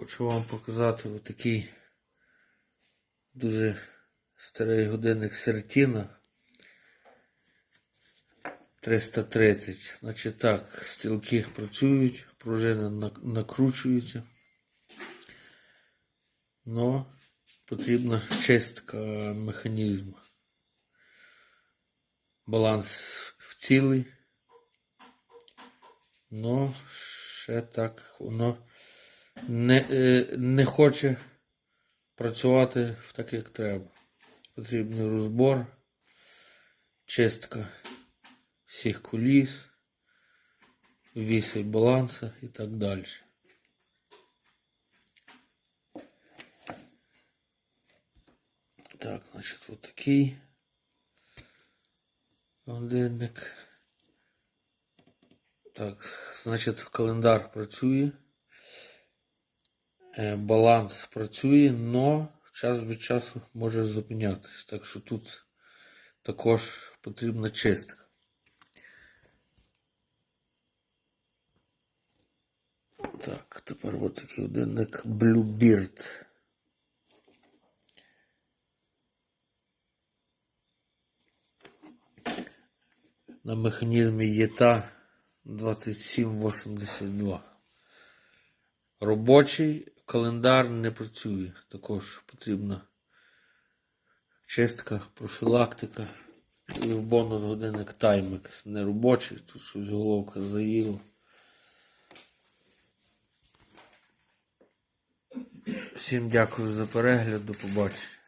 Хочу вам показати отакий дуже старий годинник Сертіна 330. Значить так, стрілки працюють, пружини нак- накручуються. Но потрібна чистка механізму. Баланс в цілий. Ну, ще так воно не, е, не хоче працювати так, як треба. Потрібний розбор, чистка всіх куліс, віси баланса і так далі. Так, значить, от такий годинник. Так, значить, календар працює. Е, Баланс працює, но час від часу може зупинятися. Так що тут також потрібна чистка. Так, тепер от такий годинник Bluebeard. На механізмі ЄТА 2782. Робочий календар не працює. Також потрібна чистка, профілактика. І в бонус годинник таймик Не робочий, тут щось головка заїла. Всім дякую за перегляд, до побачення.